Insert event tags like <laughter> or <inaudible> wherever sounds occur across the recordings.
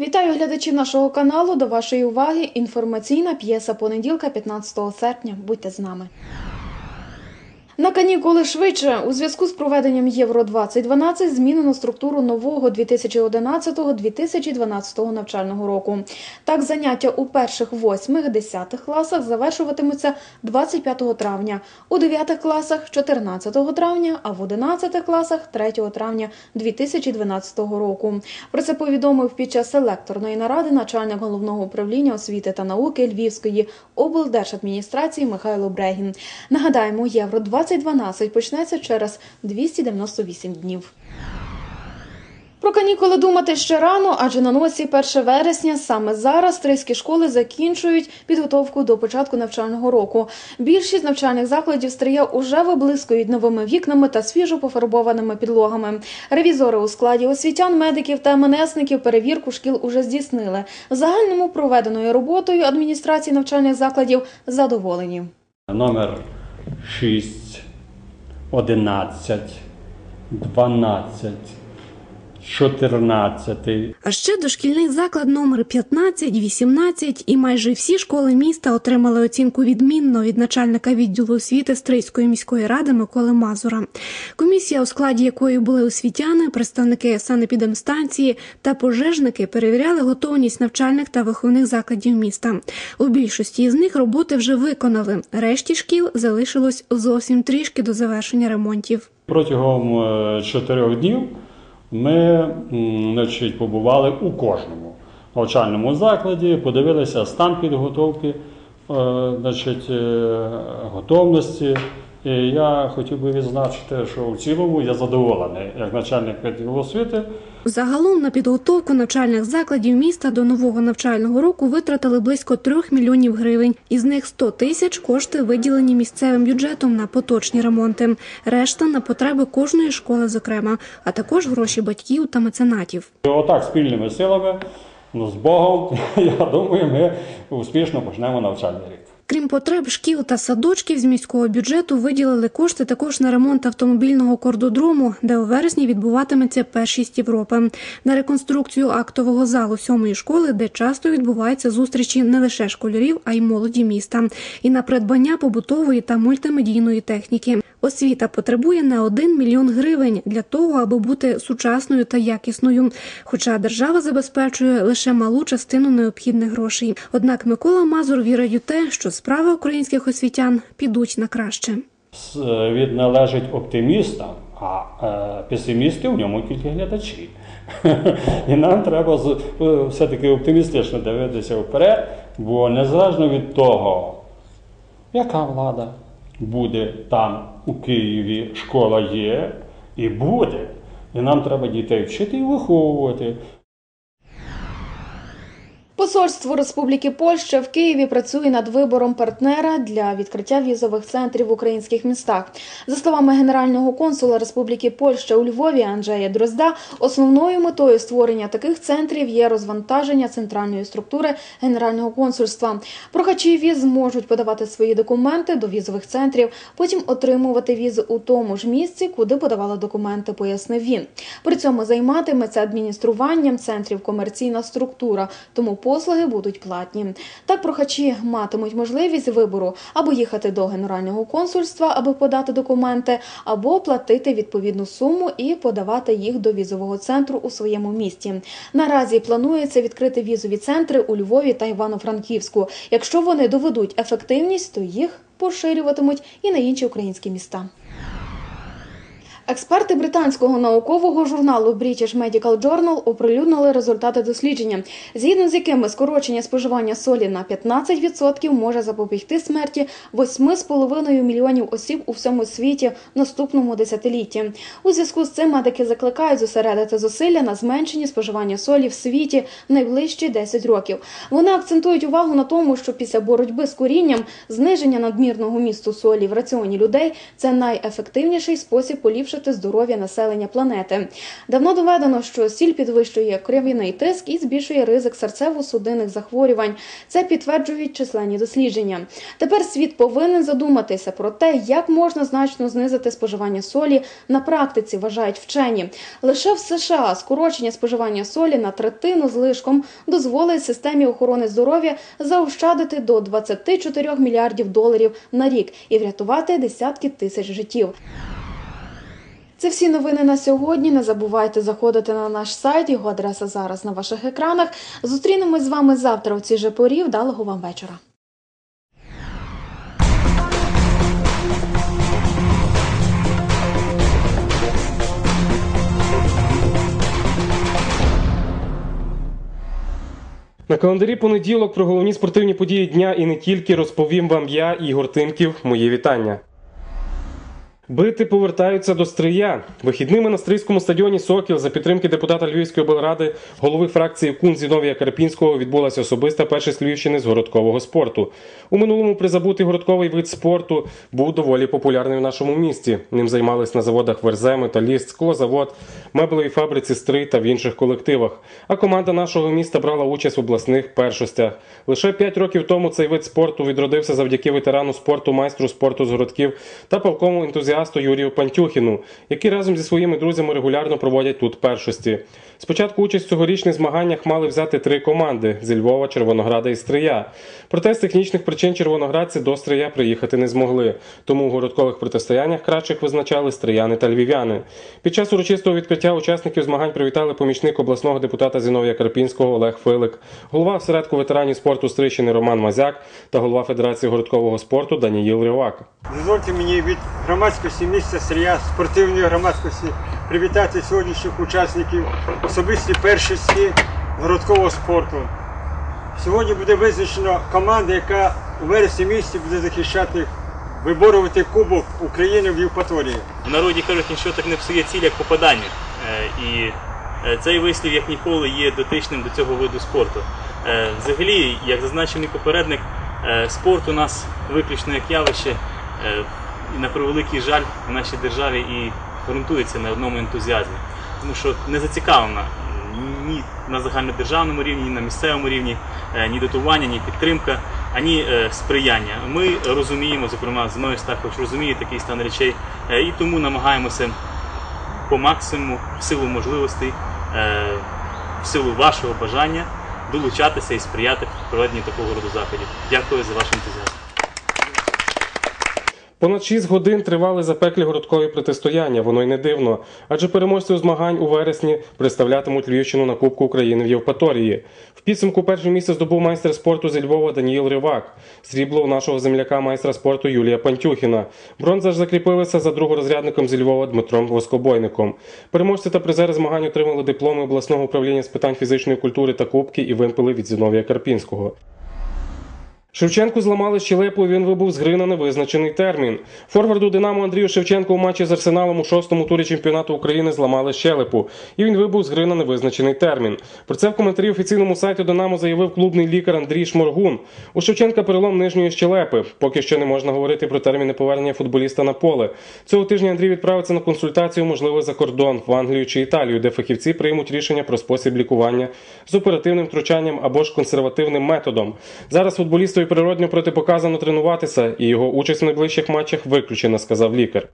Вітаю глядачів нашого каналу. До вашої уваги інформаційна п'єса понеділка, 15 серпня. Будьте з нами. На канікули швидше у зв'язку з проведенням Євро 2012 змінено структуру нового 2011-2012 навчального року. Так, заняття у перших, восьмих, десятих класах завершуватимуться 25 травня, у 9 класах 14 травня, а в 11 класах 3 травня 2012 року. Про це повідомив під час селекторної наради начальник головного управління освіти та науки Львівської облдержадміністрації Михайло Брегін. Нагадаємо, Євро 2012 почнеться через 298 днів. Про канікули думати ще рано, адже на носі 1 вересня саме зараз стрийські школи закінчують підготовку до початку навчального року. Більшість навчальних закладів Стрия уже виблискують новими вікнами та свіжо пофарбованими підлогами. Ревізори у складі освітян, медиків та МНСників перевірку шкіл уже здійснили. Загальному проведеною роботою адміністрації навчальних закладів задоволені. Номер 6, 11, 12, 14. А ще дошкільний заклад номер 15, 18 і майже всі школи міста отримали оцінку відмінно від начальника відділу освіти Стрийської міської ради Миколи Мазура. Комісія, у складі якої були освітяни, представники санепідемстанції та пожежники, перевіряли готовність навчальних та виховних закладів міста. У більшості з них роботи вже виконали. Решті шкіл залишилось зовсім трішки до завершення ремонтів. Протягом е, чотирьох днів ми значить, побували у кожному навчальному закладі, подивилися стан підготовки, е, значить, е, готовності. І я хотів би відзначити, що в цілому я задоволений як начальник відділу освіти. Загалом на підготовку навчальних закладів міста до нового навчального року витратили близько 3 мільйонів гривень. Із них 100 тисяч кошти виділені місцевим бюджетом на поточні ремонти. Решта на потреби кожної школи, зокрема, а також гроші батьків та меценатів. Отак спільними силами, ну з Богом, <laughs> я думаю, ми успішно почнемо навчальний рік. Крім потреб шкіл та садочків з міського бюджету виділили кошти також на ремонт автомобільного кордодрому, де у вересні відбуватиметься першість Європи, на реконструкцію актового залу сьомої школи, де часто відбуваються зустрічі не лише школярів, а й молоді міста, і на придбання побутової та мультимедійної техніки. Освіта потребує не один мільйон гривень для того, аби бути сучасною та якісною. Хоча держава забезпечує лише малу частину необхідних грошей. Однак Микола Мазур вірить у те, що справи українських освітян підуть на краще. Світ належить оптимістам, а е, песимісти в ньому тільки глядачі. <laughs> І нам треба е, все-таки оптимістично дивитися вперед, бо незалежно від того, яка влада буде там у Києві, школа є і буде. І нам треба дітей вчити і виховувати. Посольство Республіки Польща в Києві працює над вибором партнера для відкриття візових центрів в українських містах. За словами генерального консула Республіки Польща у Львові Анджея Дрозда, основною метою створення таких центрів є розвантаження центральної структури генерального консульства. Прохачі віз зможуть подавати свої документи до візових центрів, потім отримувати візи у тому ж місці, куди подавали документи, пояснив він. При цьому займатиметься адмініструванням центрів комерційна структура, тому послуги будуть платні. Так прохачі матимуть можливість вибору або їхати до генерального консульства, аби подати документи, або платити відповідну суму і подавати їх до візового центру у своєму місті. Наразі планується відкрити візові центри у Львові та Івано-Франківську. Якщо вони доведуть ефективність, то їх поширюватимуть і на інші українські міста. Експерти британського наукового журналу British Medical Journal оприлюднили результати дослідження, згідно з якими скорочення споживання солі на 15% може запобігти смерті 8,5 мільйонів осіб у всьому світі в наступному десятилітті. У зв'язку з цим медики закликають зосередити зусилля на зменшенні споживання солі в світі в найближчі 10 років. Вони акцентують увагу на тому, що після боротьби з курінням зниження надмірного місту солі в раціоні людей це найефективніший спосіб поліпшити поліпшити здоров'я населення планети. Давно доведено, що сіль підвищує кров'яний тиск і збільшує ризик серцево-судинних захворювань. Це підтверджують численні дослідження. Тепер світ повинен задуматися про те, як можна значно знизити споживання солі на практиці, вважають вчені. Лише в США скорочення споживання солі на третину з лишком дозволить системі охорони здоров'я заощадити до 24 мільярдів доларів на рік і врятувати десятки тисяч життів. Це всі новини на сьогодні. Не забувайте заходити на наш сайт. Його адреса зараз на ваших екранах. Зустрінемось з вами завтра у цій же порі. Вдалого вам вечора. На календарі понеділок про головні спортивні події дня і не тільки розповім вам я, Ігор Тимків. Мої вітання. Бити повертаються до Стрия. Вихідними на Стрийському стадіоні Сокіл за підтримки депутата Львівської облради, голови фракції КУН Зіновія Карпінського відбулася особиста першість Львівщини з городкового спорту. У минулому призабутий городковий вид спорту був доволі популярний в нашому місті. Ним займались на заводах Верзе, Металіст, Склозавод, меблевій фабриці Стрий та в інших колективах. А команда нашого міста брала участь в обласних першостях. Лише 5 років тому цей вид спорту відродився завдяки ветерану спорту, майстру спорту з городків та полковому ентузіасту Юрію Пантюхіну, які разом зі своїми друзями регулярно проводять тут першості. Спочатку участь в цьогорічних змаганнях мали взяти три команди зі Львова, Червонограда і Стрия. Проте з технічних причин червоноградці до Стрия приїхати не змогли. Тому у городкових протистояннях кращих визначали стрияни та львів'яни. Під час урочистого відкриття учасників змагань привітали помічник обласного депутата Зіновія Карпінського Олег Филик, голова осередку ветеранів спорту Стрищини Роман Мазяк та голова Федерації городкового спорту Даніїл Рівак. Дозвольте мені від громадськості міста Стрия, спортивної громадськості привітати сьогоднішніх учасників особисті першості городкового спорту. Сьогодні буде визначено команда, яка у вересні місті буде захищати, виборювати Кубок України в Євпаторії. В народі кажуть, нічого так не псує ціль, як попадання. Е, І е, цей вислів, як ніколи, є дотичним до цього виду спорту. Е, Взагалі, як зазначений попередник, спорт у нас виключно як явище, на превеликий жаль в нашій державі і ґрунтується на одному ентузіазмі. Тому що не зацікавлена ні на загальнодержавному рівні, ні на місцевому рівні, е, ні дотування, ні підтримка, ані е, сприяння. Ми розуміємо, зокрема, з мною також розуміє такий стан речей, е, і тому намагаємося по максимуму, в силу можливостей, в силу вашого бажання долучатися і сприяти в проведенні такого роду заходів. Дякую за ваш ентузіазм. Понад 6 годин тривали запеклі городкові протистояння. Воно й не дивно. Адже переможці у змагань у вересні представлятимуть Львівщину на Кубку України в Євпаторії. В підсумку перше місце здобув майстер спорту зі Львова Даніїл Ривак. Срібло у нашого земляка майстра спорту Юлія Пантюхіна. Бронза ж закріпилася за другорозрядником зі Львова Дмитром Воскобойником. Переможці та призери змагань отримали дипломи обласного управління з питань фізичної культури та кубки і вимпели від Зіновія Карпінського. Шевченку зламали щелепу, він вибув з гри на невизначений термін. Форварду Динамо Андрію Шевченку у матчі з Арсеналом у шостому турі чемпіонату України зламали щелепу, і він вибув з гри на невизначений термін. Про це в коментарі офіційному сайті Динамо заявив клубний лікар Андрій Шморгун. У Шевченка перелом нижньої щелепи. Поки що не можна говорити про терміни повернення футболіста на поле. Цього тижня Андрій відправиться на консультацію, можливо, за кордон в Англію чи Італію, де фахівці приймуть рішення про спосіб лікування з оперативним втручанням або ж консервативним методом. Зараз футболістові природньо протипоказано тренуватися, і його участь в найближчих матчах виключена, сказав лікар.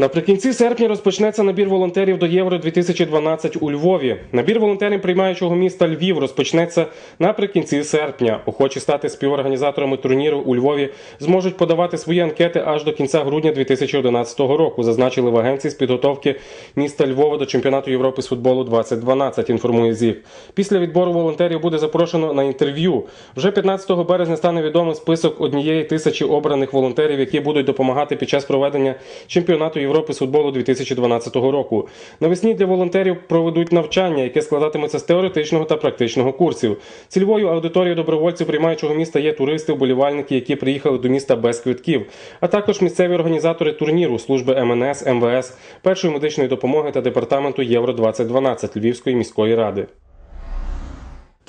Наприкінці серпня розпочнеться набір волонтерів до Євро 2012 у Львові. Набір волонтерів приймаючого міста Львів розпочнеться наприкінці серпня. Охочі стати співорганізаторами турніру у Львові зможуть подавати свої анкети аж до кінця грудня 2011 року. Зазначили в агенції з підготовки міста Львова до чемпіонату Європи з футболу 2012. Інформує ЗІГ. Після відбору волонтерів буде запрошено на інтерв'ю. Вже 15 березня стане відомий список однієї тисячі обраних волонтерів, які будуть допомагати під час проведення чемпіонату Європи з футболу 2012 року. Навесні для волонтерів проведуть навчання, яке складатиметься з теоретичного та практичного курсів. Цільовою аудиторією добровольців приймаючого міста є туристи, вболівальники, які приїхали до міста без квитків, а також місцеві організатори турніру, служби МНС, МВС, першої медичної допомоги та департаменту Євро 2012 Львівської міської ради.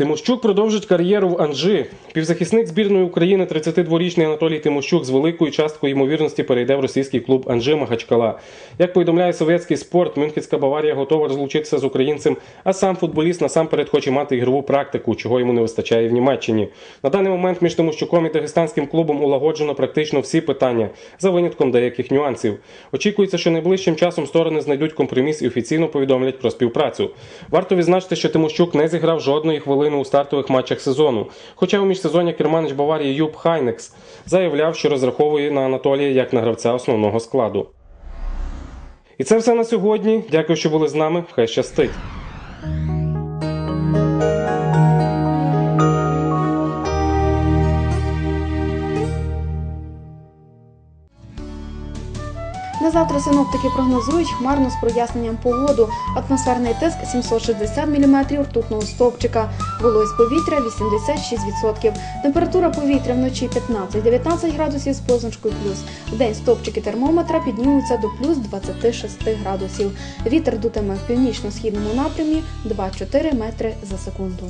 Тимощук продовжить кар'єру в Анжи. Півзахисник збірної України 32-річний Анатолій Тимощук з великою часткою ймовірності перейде в російський клуб Анжи Махачкала. Як повідомляє совєтський спорт, Мюнхенська Баварія готова розлучитися з українцем, а сам футболіст насамперед хоче мати ігрову практику, чого йому не вистачає в Німеччині. На даний момент між Тимощуком і дагестанським клубом улагоджено практично всі питання, за винятком деяких нюансів. Очікується, що найближчим часом сторони знайдуть компроміс і офіційно повідомлять про співпрацю. Варто відзначити, що Тимощук не зіграв жодної хвилини у стартових матчах сезону. Хоча у міжсезоння керманич Баварії Юб Хайнекс заявляв, що розраховує на Анатолія як на гравця основного складу. І це все на сьогодні. Дякую, що були з нами. Хай щастить. На завтра синоптики прогнозують хмарно з проясненням погоду. Атмосферний тиск 760 мм ртутного стовпчика. Вологість повітря 86%. Температура повітря вночі 15-19 градусів з позначкою плюс. В день стовпчики термометра піднімуться до плюс 26 градусів. Вітер дутиме в північно-східному напрямі 2-4 метри за секунду.